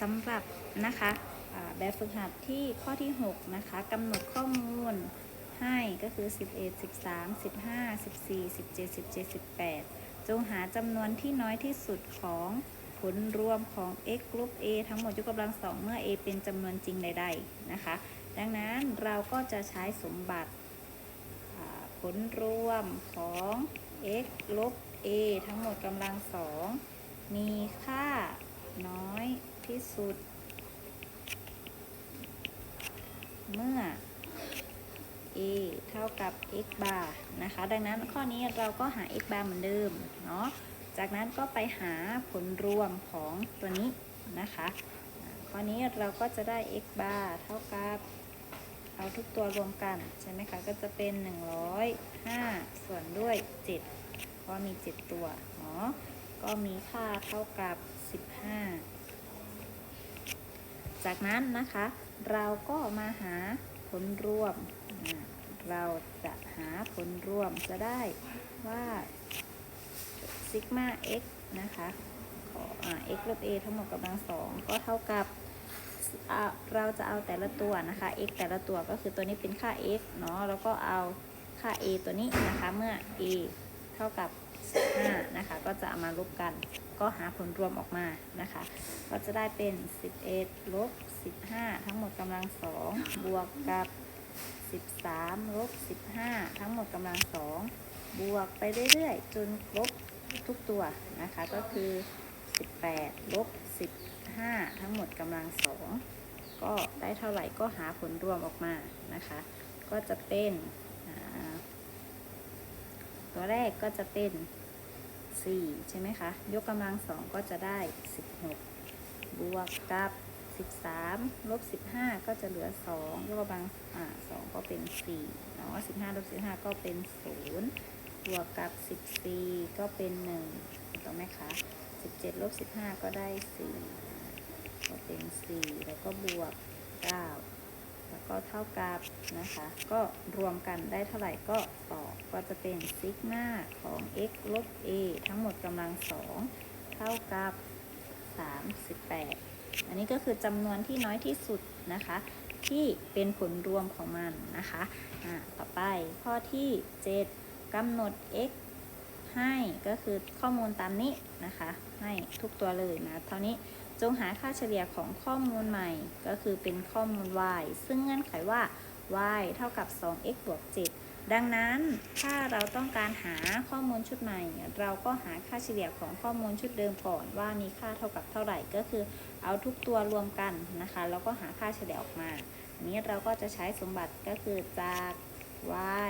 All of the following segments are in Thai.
สำหรับนะคะแบบฝึกหัดที่ข้อที่ 6 นะคะกำหนดข้อมูลให้ก็คือ 11 13 15 14 17 17 18 จงหาจำนวนที่น้อยที่สุดของผลรวมของ x ลบ a ทั้งหมดยกกำลังสองเมื่อ a เป็นจำนวนจริงใด ๆ นะคะ ดังนั้นเราก็จะใช้สมบัติผลรวมของ x ลบ a ทั้งหมดกำลังสองมีค่าน้อย ที่สุด เมื่อ a เท่ากับ x bar นะคะ ดังนั้นข้อนี้เราก็หา x bar เหมือนเดิมเนาะ จากนั้นก็ไปหาผลรวมของตัวนี้นะคะ ข้อนี้เราก็จะได้ x bar เท่ากับ เอาทุกตัวรวมกัน ใช่ไหมคะ ก็จะเป็น 105 ส่วนด้วย7เพราะมี 7 ตัวเนาะ ก็มีค่าเท่ากับ 15 จากนั้นนะคะ เราก็มาหาผลรวม เราจะหาผลรวมจะได้ว่าซิกมา x นะคะขออ่า x ลบ a ทั้งหมดกำลังสองก็เท่ากับเราจะเอาแต่ละตัวนะคะ x แต่ละตัวก็คือตัวนี้เป็นค่า x เนาะแล้วก็เอาค่า a ตัวนี้นะคะ เมื่อ a เท่ากับ 5นะคะ ก็จะเอามาลบกัน ก็หาผลรวมออกมานะคะ ก็จะได้เป็น 11ลบ15 ทั้งหมดกำลังสองบวกกับ 13ลบ15 ทั้งหมดกำลังสองบวกไปเรื่อยๆ จนครบทุกตัวนะคะ ก็คือ 18ลบ15 ทั้งหมดกำลังสองก็ได้เท่าไหร่ก็หาผลรวมออกมานะคะ ก็จะเป็นตัวแรกก็จะเป็น 4 ใช่ไหมคะ ยกกำลังสองก็จะได้ 16 บวกกับ 13 ลบ 15 ก็จะเหลือ 2 ยกกำลังอ่า2ก็เป็น4เนาะ15 ลบ 15 ก็เป็น 0 บวกกับ 14 ก็เป็น 1 ถูกต้องไหมคะ 17 ลบ 15 ก็ได้ 4 ก็เป็น 4 แล้วก็บวก 9 แล้วก็เท่ากับนะคะ ก็รวมกันได้เท่าไหร่ก็ตอบก็จะเป็นซิกมาของ x ลบ a ทั้งหมดกำลังสองเท่ากับ 38 อันนี้ก็คือจำนวนที่น้อยที่สุดนะคะ ที่เป็นผลรวมของมันนะคะอ่าต่อไปข้อที่ 7กำหนด x ให้ก็คือข้อมูลตามนี้นะคะ ให้ทุกตัวเลยนะ เท่านี้ จงหาค่าเฉลี่ยของข้อมูลใหม่ ก็คือเป็นข้อมูล y ซึ่งเงื่อนไขว่า y เท่ากับ 2x บวก 7 ดังนั้นถ้าเราต้องการหาข้อมูลชุดใหม่ เราก็หาค่าเฉลี่ยของข้อมูลชุดเดิมก่อนว่ามีค่าเท่ากับเท่าไหร่ ก็คือเอาทุกตัวรวมกันนะคะ แล้วก็หาค่าเฉลี่ยออกมา อันนี้เราก็จะใช้สมบัติก็คือจาก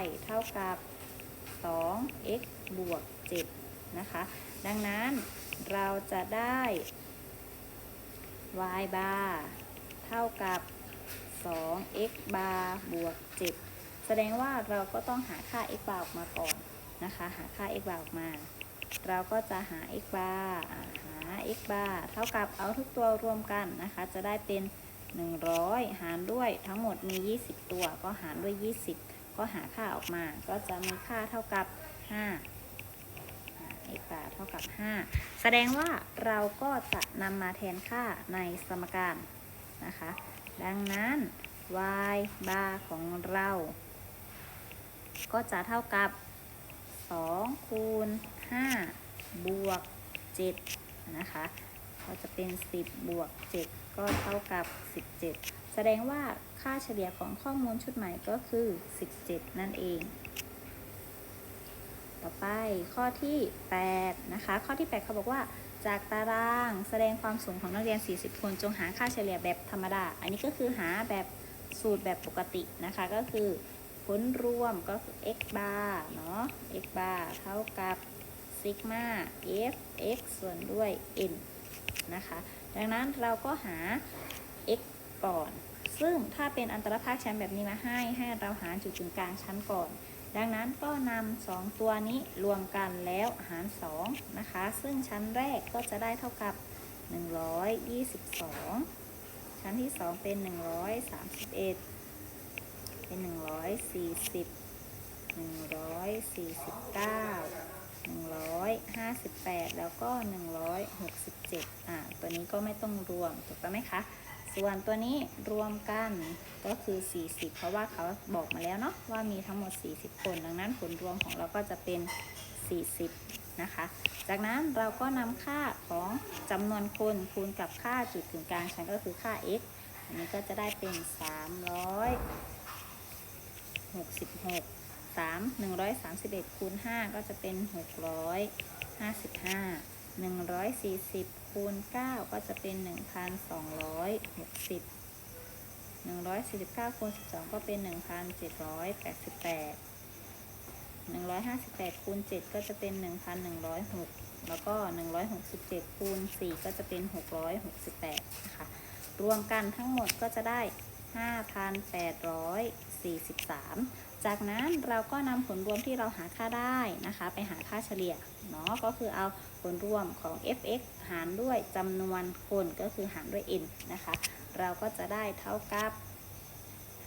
y เท่ากับ 2x บวก 7 นะคะ ดังนั้นเราจะได้ y bar เท่ากับ 2x bar บวก 7 แสดงว่าเราก็ต้องหาค่า x bar ออกมาก่อนนะคะ หาค่า x bar ออกมา เราก็จะหา x bar อ่าหา x bar เท่ากับเอาทุกตัวรวมกันนะคะ จะได้เป็น 100 หารด้วยทั้งหมดมี 20 ตัวก็หารด้วย 20 ก็หาค่าออกมา ก็จะมีค่าเท่ากับ 5 x bar เท่ากับ 5 แสดงว่าเราก็จะนำมาแทนค่าในสมการนะคะ ดังนั้น y bar ของเรา ก็จะเท่ากับ 2 คูณ 5 บวก 7 นะคะ ก็จะเป็น 10 บวก 7 ก็เท่ากับ 17 แสดงว่าค่าเฉลี่ยของข้อมูลชุดใหม่ก็คือ 17 นั่นเอง ต่อไปข้อที่ 8 นะคะ ข้อที่ 8 เขาบอกว่าจากตารางแสดงความสูงของนักเรียน 40 คน จงหาค่าเฉลี่ยแบบธรรมดา อันนี้ก็คือหาแบบสูตรแบบปกตินะคะ ก็คือผลรวมก็คือ x bar เนาะ x bar เท่ากับซิกมา f x ส่วนด้วย n นะคะ ดังนั้นเราก็หา x ก่อน ซึ่งถ้าเป็นอันตรภาคชั้นแบบนี้มาให้ ให้เราหาจุดศูนย์กลางชั้นก่อน ดังนั้นก็นำสองตัวนี้รวมกันแล้วหาร2นะคะ ซึ่งชั้นแรกก็จะได้เท่ากับ 122 ชั้นที่ 2 เป็น 131 เป็น 140 149 158 แล้วก็ 167 อ่า ตัวนี้ก็ไม่ต้องรวม ถูกต้องไหมคะ ส่วนตัวนี้รวมกันก็คือ 40 เพราะว่าเขาบอกมาแล้วเนาะว่ามีทั้งหมด 40 คน ดังนั้นผลรวมของเราก็จะเป็น 40 นะคะ จากนั้นเราก็นำค่าของจำนวนคนคูณกับค่าจุดกึ่งกลางชั้นก็คือค่า x อันนี้ก็จะได้เป็น 366 3 131คูณ5ก็จะเป็น 655 140 คูณ 9 ก็จะเป็น 1,260 149คูณ12 ก็เป็น 1,788 158คูณ7 ก็จะเป็น 1,106 แล้วก็ 167คูณ4 ก็จะเป็น 668นะคะรวมกันทั้งหมดก็จะได้ 5,843 จากนั้นเราก็นำผลรวมที่เราหาค่าได้นะคะ ไปหาค่าเฉลี่ยเนาะก็คือเอา ลรวมของ fx หารด้วยจำนวนคนก็คือหารด้วย n นะคะ เราก็จะได้เท่ากับ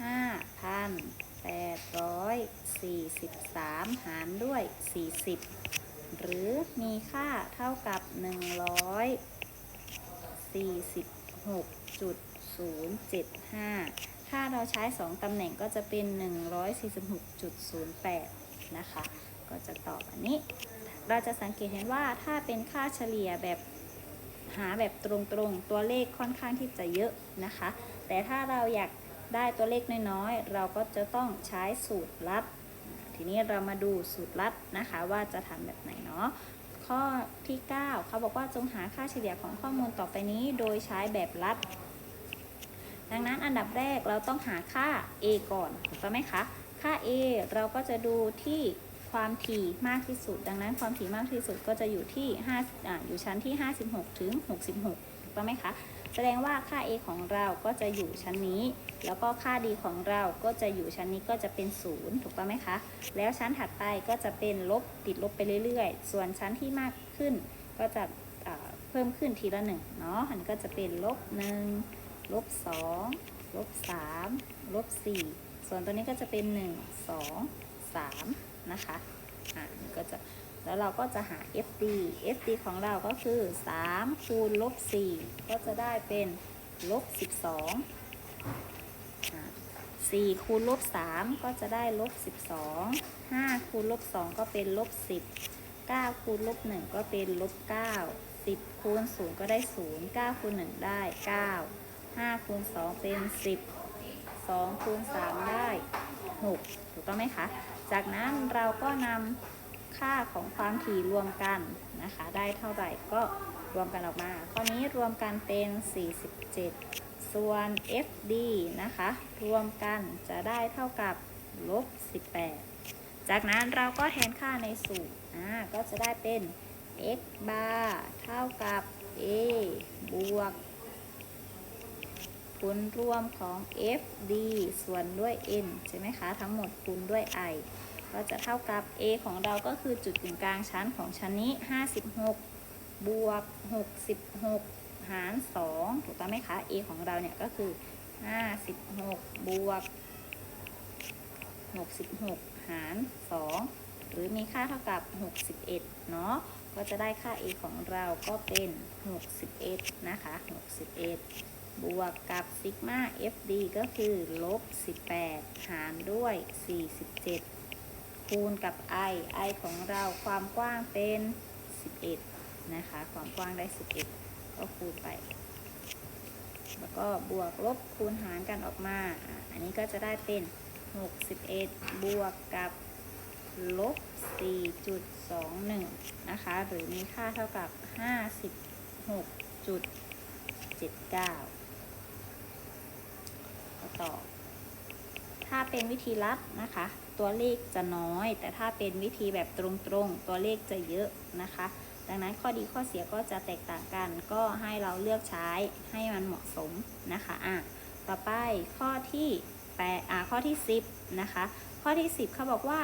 5,843 หารด้วย 40 หรือมีค่าเท่ากับ 146.075 ถ้าเราใช้ 2 ตำแหน่งก็จะเป็น 146.08 นะคะ ก็จะตอบอันนี้ เราจะสังเกตเห็นว่าถ้าเป็นค่าเฉลี่ยแบบหาแบบตรงๆ ตัวเลขค่อนข้างที่จะเยอะนะคะ แต่ถ้าเราอยากได้ตัวเลขน้อยๆ เราก็จะต้องใช้สูตรลัดทีนี้เรามาดูสูตรลัดนะคะว่าจะทำแบบไหนเนาะ ข้อที่ 9 เขาบอกว่าจงหาค่าเฉลี่ยของข้อมูลต่อไปนี้โดยใช้แบบลัดดังนั้นอันดับแรกเราต้องหาค่า a ก่อนถูกต้องไหมคะ ค่า a เราก็จะดูที่ ความถี่มากที่สุด ดังนั้นความถี่มากที่สุดก็จะอยู่ที่5อ่าอยู่ชั้นที่ 56 ถึง 66ถูกไหมคะ แสดงว่าค่า a ของเราก็จะอยู่ชั้นนี้ แล้วก็ค่า d ของเราก็จะอยู่ชั้นนี้ก็จะเป็น 0 ถูกต้องไหมคะ แล้วชั้นถัดไปก็จะเป็นลบติดลบไปเรื่อยๆ ส่วนชั้นที่มากขึ้นก็จะเพิ่มขึ้นทีละหนึ่งเนาะอันก็จะเป็นลบหนึ่งลบสองลบสามลบสี่ส่วนตัวนี้ก็จะเป็น 1 2 3 นะคะอ่าก็จะแล้วเราก็จะหา FD FD ของเราก็คือ 3 คูณลบ 4 ก็จะได้เป็นลบ 12 4 คูณลบ 3 ก็จะได้ลบ 12 5 คูณลบ 2 ก็เป็นลบ 10 9 คูณลบ 1 ก็เป็นลบ 9 10 คูณ 0 ก็ได้ 0 9 คูณ 1 ได้ 9 5 คูณ 2 เป็น 10 2 คูณ 3 ได้ 6 ถูกต้องไหมคะ จากนั้นเราก็นำค่าของความถี่รวมกันนะคะ ได้เท่าไหร่ก็รวมกันออกมา ข้อนี้รวมกันเป็น 47 ส่วน FD นะคะ รวมกันจะได้เท่ากับลบ 18 จากนั้นเราก็แทนค่าในสูตรอ่าก็จะได้เป็น x bar เท่ากับ a บวก ผลรวมของ FD ส่วนด้วย n ใช่ไหมคะ ทั้งหมดคูณด้วย i ก็จะเท่ากับ a ของเราก็คือจุดกึ่งกลางชั้นของชั้นนี้ 56 บวก 66 หาร 2 ถูกต้องไหมคะ a ของเราเนี่ยก็คือ 56 บวก 66 หาร 2 หรือมีค่าเท่ากับ 61 เนาะก็จะได้ค่า a ของเราก็เป็น 61 นะคะ 61บวกกับซิกมา fd ก็คือ ลบ 18 หารด้วย 47 คูณกับ i i ของเราความกว้างเป็น 11 นะคะ ความกว้างได้ 11 ก็คูณไป แล้วก็บวกลบคูณหารกันออกมา อันนี้ก็จะได้เป็น 61 บวกกับลบ 4.21 นะคะ หรือมีค่าเท่ากับ 56.79ก็ตอถ้าเป็นวิธีลัดนะคะ ตัวเลขจะน้อย แต่ถ้าเป็นวิธีแบบตรงๆ ตัวเลขจะเยอะนะคะ ดังนั้นข้อดีข้อเสียก็จะแตกต่างกัน ก็ให้เราเลือกใช้ให้มันเหมาะสมนะคะอะต่อไปข้อที่แปอ่าข้อที่ 10นะคะข้อที่ 10เขาบอกว่า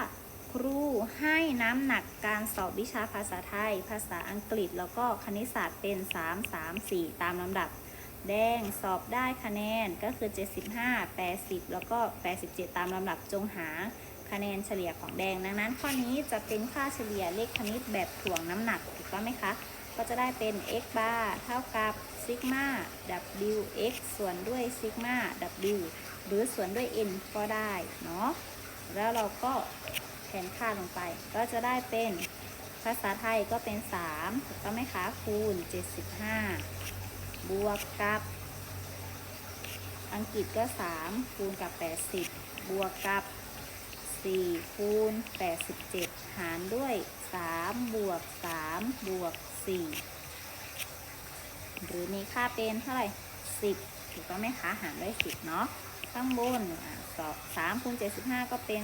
ครูให้น้ำหนักการสอบวิชาภาษาไทย ภาษาอังกฤษ แล้วก็คณิตศาสตร์เป็น 3 3 4 ตามลำดับ แดงสอบได้คะแนนก็คือ 75 80 แล้วก็ 87 ตามลำดับจงหา คะแนนเฉลี่ยของแดงดังนั้นข้อนี้จะเป็นค่าเฉลี่ยเลขคณิตแบบถ่วงน้ำหนักถูกต้องไหมคะ ก็จะได้เป็น x bar เท่ากับซิกมา w x ส่วนด้วยซิกมา w หรือส่วนด้วย n ก็ได้เนาะแล้วเราก็แทนค่าลงไป ก็จะได้เป็นภาษาไทยก็เป็น 3 ถูกต้องไหมคะ คูณ 75 บวกกับ อังกฤษก็ 3 คูณกับ 80 บวกกับ 4คูณ87 หารด้วย 3 บวก 3 บวก 4 หรือมีค่าเป็นเท่าไหร่ 10 ถูกต้องไหมคะ หารด้วย 10 เนาะ ข้างบนอะสองสามคูณ75 ก็เป็น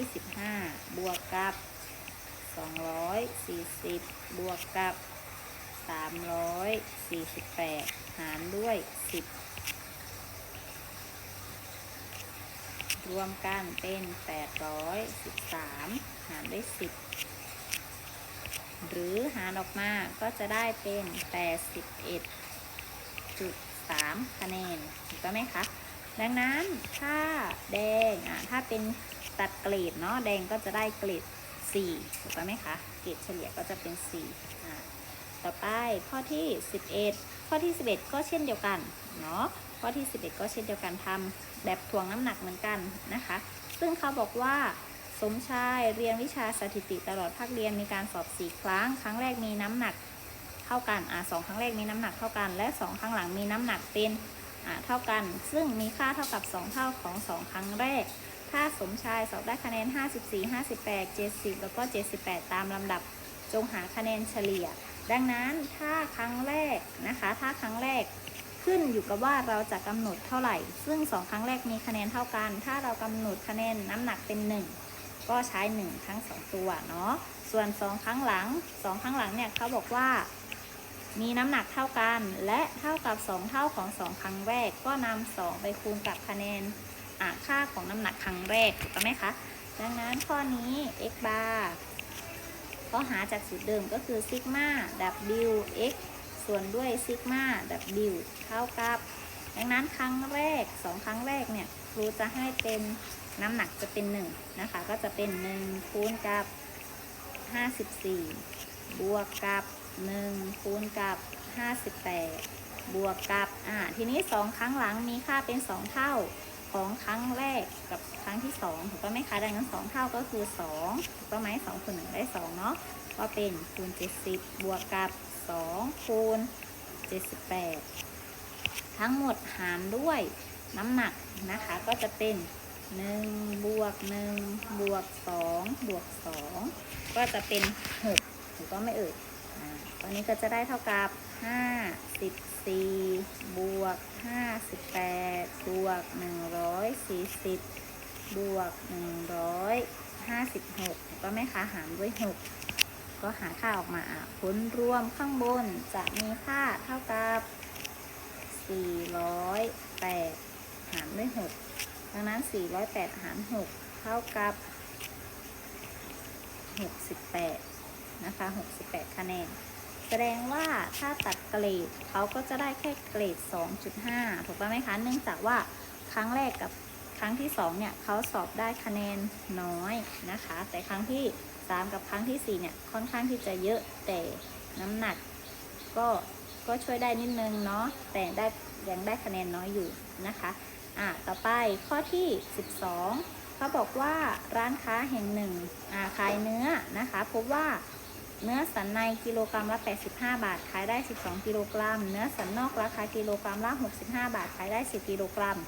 225 บวกกับ 240 บวกกับ 348 หารด้วย 10 รวมกันเป็น813หารด้วย10หรือหารออกมาก็จะได้เป็น81.3คะแนนถูกไหมคะดังนั้นถ้าแดงอะถ้าเป็นตัดเกรดเนาะแดงก็จะได้เกรด4ถูกไหมคะเกรดเฉลี่ยก็จะเป็น4อะต่อไปข้อที่11ข้อที่11ก็เช่นเดียวกันเนาะ ข้อที่ 11 ก็เช่นเดียวกันทำแบบถ่วงน้ำหนักเหมือนกันนะคะ ซึ่งเขาบอกว่าสมชายเรียนวิชาสถิติตลอดภาคเรียนมีการสอบ 4 ครั้ง ครั้งแรกมีน้ำหนักเท่ากันอ่าสองครั้งแรกมีน้ำหนักเท่ากัน และ 2 ครั้งหลังมีน้ำหนักเป็นอ่าเท่ากัน ซึ่งมีค่าเท่ากับ 2 เท่าของ 2 ครั้งแรก ถ้าสมชายสอบได้คะแนน 54 58 70 แล้วก็ 78 ตามลำดับ จงหาคะแนนเฉลี่ย ดังนั้นถ้าครั้งแรกนะคะ ถ้าครั้งแรก ขึ้นอยู่กับว่าเราจะกำหนดเท่าไหร่ ซึ่ง 2 ครั้งแรกมีคะแนนเท่ากัน ถ้าเรากำหนดคะแนนน้ำหนักเป็น 1 ก็ใช้ 1 ทั้ง 2 ตัวเนาะ ส่วน 2 ครั้งหลัง 2 ครั้งหลังเนี่ยเขาบอกว่า มีน้ำหนักเท่ากัน และเท่ากับ 2 เท่าของ 2 ครั้งแรก ก็นำ2ไปคูณกับคะแนนอ่าค่าของน้ำหนักครั้งแรกถูกไหมคะ ดังนั้นข้อนี้ x bar ก็หาจากสูตรเดิมก็คือซิกมา w x ส่วนด้วยซิกมา w เท่ากับ ดังนั้นครั้งแรก 2 ครั้งแรกเนี่ยครูจะให้เป็นน้ำหนักจะเป็น 1 นะคะ ก็จะเป็น 1 คูณกับ 54 บวกกับ 1 คูณกับ 58 บวกกับ อ่า ทีนี้ 2 ครั้งหลังมีค่าเป็น 2 เท่าของครั้งแรกกับครั้งที่ 2 ถูกต้องไหมคะ ดังนั้น 2 เท่าก็คือ2ถูกต้องไหม2คูณ1ได้ 2 เนาะก็เป็นคูณ 70 บวกกับ 2 คูณ 78 ทั้งหมดหารด้วยน้ำหนักนะคะ ก็จะเป็น 1 บวก 1 บวก 2 บวก 2 ก็จะเป็น 6 ถูกต้องไหมเอ่ยตอนนี้ก็จะได้เท่ากับ 54 บวก 58 บวก 140 บวก 156กต้องไหมคะ หารด้วย 6 ก็หาค่าออกมาผลรวมข้างบนจะมีค่าเท่ากับ 408 หารด้วย 6 ดังนั้น 408 หาร 6 เท่ากับ 68 นะคะ 68 คะแนน แสดงว่าถ้าตัดเกรดเขาก็จะได้แค่เกรด 2.5 ถูกต้องไหมคะ เนื่องจากว่าครั้งแรกกับครั้งที่ 2 เนี่ยเขาสอบได้คะแนนน้อยนะคะ แต่ครั้งที่ 3 กับครั้งที่ 4 เนี่ย ค่อนข้างที่จะเยอะแต่น้ำหนัก ก็ก็ช่วยได้นิดนึงเนาะแต่ได้ยังได้คะแนนน้อยอยู่นะคะอะต่อไปข้อที่ 12เขาบอกว่าร้านค้าแห่งหนึ่งอ่าขายเนื้อนะคะพบว่าเนื้อสันในกิโลกรัมละ 85 บาท ขายได้ 12 กิโลกรัม เนื้อสันนอกราคากิโลกรัมละ 65 บาท ขายได้ 10 กิโลกรัม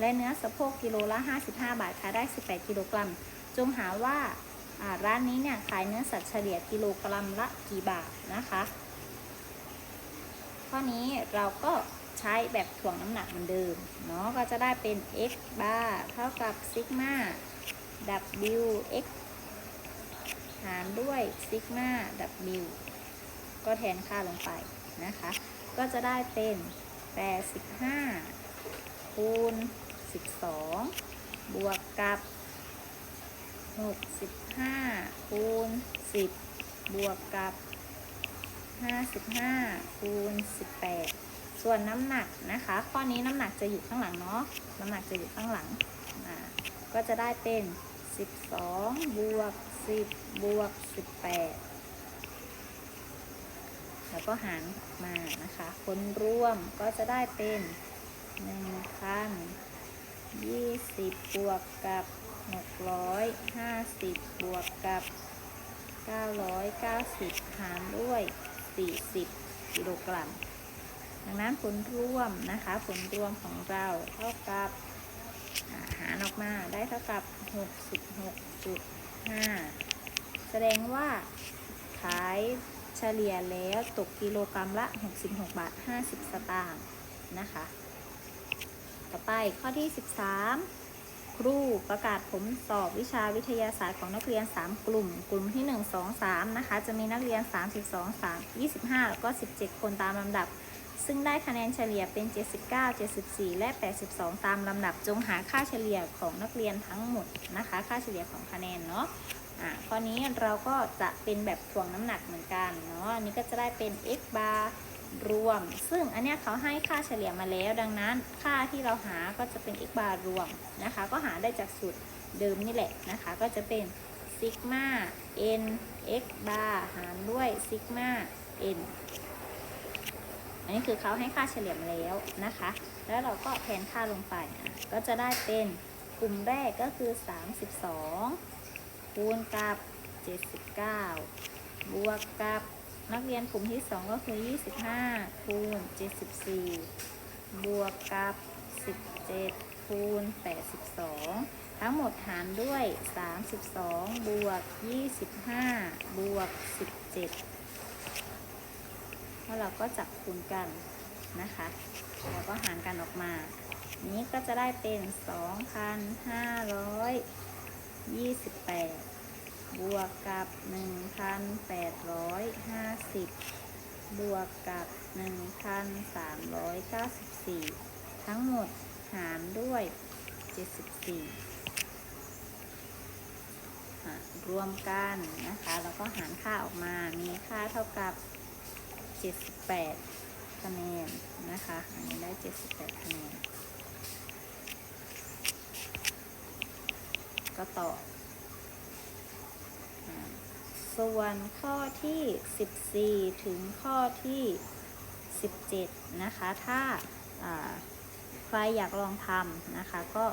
และเนื้อสะโพกกิโลละ 55 บาท ขายได้ 18 กิโลกรัม จงหาว่า ร้านนี้เนี่ยขายเนื้อสัตว์เฉลี่ยกิโลกรัมละกี่บาทนะคะข้อนี้เราก็ใช้แบบถ่วงน้ำหนักเหมือนเดิมเนาะก็จะได้เป็น x bar เท่ากับซิกมา w x หารด้วยซิกมา w ก็แทนค่าลงไปนะคะ ก็จะได้เป็น 85 คูณ 12 บวกกับ 65คูณ10บวกกับ55คูณ18ส่วนน้ำหนักนะคะ ข้อนี้น้ำหนักจะอยู่ข้างหลังเนาะน้ำหนักจะอยู่ข้างหลังก็จะได้เป็น12บวก10บวก18แล้วก็หารมานะคะผลรวมก็จะได้เป็น1,020บวกกับ 650 บวกกับ 990 หารด้วย 40 กิโลกรัม ดังนั้นผลรวมนะคะ ผลรวมของเราเท่ากับหารออกมาได้เท่ากับ 66.5 แสดงว่าขายเฉลี่ยแล้วตกกิโลกรัมละ 66 บาท 50 สตางค์นะคะ ต่อไปข้อที่ 13 ครูประกาศผลสอบวิชาวิทยาศาสตร์ของนักเรียน 3 กลุ่ม กลุ่มที่ 1 2 3 นะคะ จะมีนักเรียน 32 3 25 แล้วก็ 17 คนตามลำดับ ซึ่งได้คะแนนเฉลี่ยเป็น 79 74 และ 82 ตามลำดับ จงหาค่าเฉลี่ยของนักเรียนทั้งหมดนะคะ ค่าเฉลี่ยของคะแนนเนาะอ่าข้อนี้เราก็จะเป็นแบบถ่วงน้ำหนักเหมือนกันเนาะอันนี้ก็จะได้เป็น x bar รวม ซึ่งอันเนี้ยเขาให้ค่าเฉลี่ยมาแล้ว ดังนั้นค่าที่เราหาก็จะเป็น x bar รวมนะคะ ก็หาได้จากสูตรเดิมนี่แหละนะคะ ก็จะเป็นซิกมา n x bar หารด้วยซิกมา n อันนี้คือเขาให้ค่าเฉลี่ยมาแล้วนะคะ แล้วเราก็แทนค่าลงไป ก็จะได้เป็นกลุ่มแรกก็คือ 32 คูณกับ 79 บวกกับ นักเรียนกลุ่มที่ 2 ก็คือ 25 คูณ 74 บวกกับ 17 คูณ 82 ทั้งหมดหารด้วย 32 บวก 25 บวก 17 แล้วเราก็จับคูณกันนะคะ แล้วก็หารกันออกมา นี้ก็จะได้เป็น 2,528 บวกกับ 1,850 บวกกับ 1,394 ทั้งหมดหารด้วย 74อะรวมกันนะคะ แล้วก็หารค่าออกมา มีค่าเท่ากับ 78 คะแนนนะคะ อันนี้ได้ 78 คะแนน ก็ต่อ ส่วนข้อที่ 14 ถึงข้อที่ 17 นะคะ ถ้าใครอยากลองทำนะคะ ก็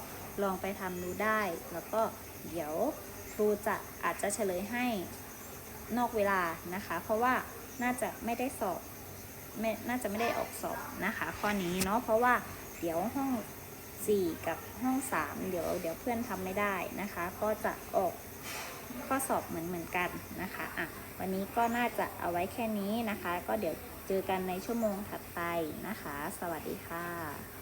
ลองไปทำดูได้ แล้วก็เดี๋ยวครูจะอาจจะเฉลยให้นอกเวลานะคะ เพราะว่าน่าจะไม่ได้สอบไม่น่าจะไม่ได้ออกสอบนะคะ ข้อนี้เนาะเพราะว่าเดี๋ยวห้อง 4 กับห้อง 3 เดี๋ยวเดี๋ยวเพื่อนทำไม่ได้นะคะ ก็จะออก ข้อสอบเหมือนเหมือนกันนะคะอะวันนี้ก็น่าจะเอาไว้แค่นี้นะคะ ก็เดี๋ยวเจอกันในชั่วโมงถัดไปนะคะ สวัสดีค่ะ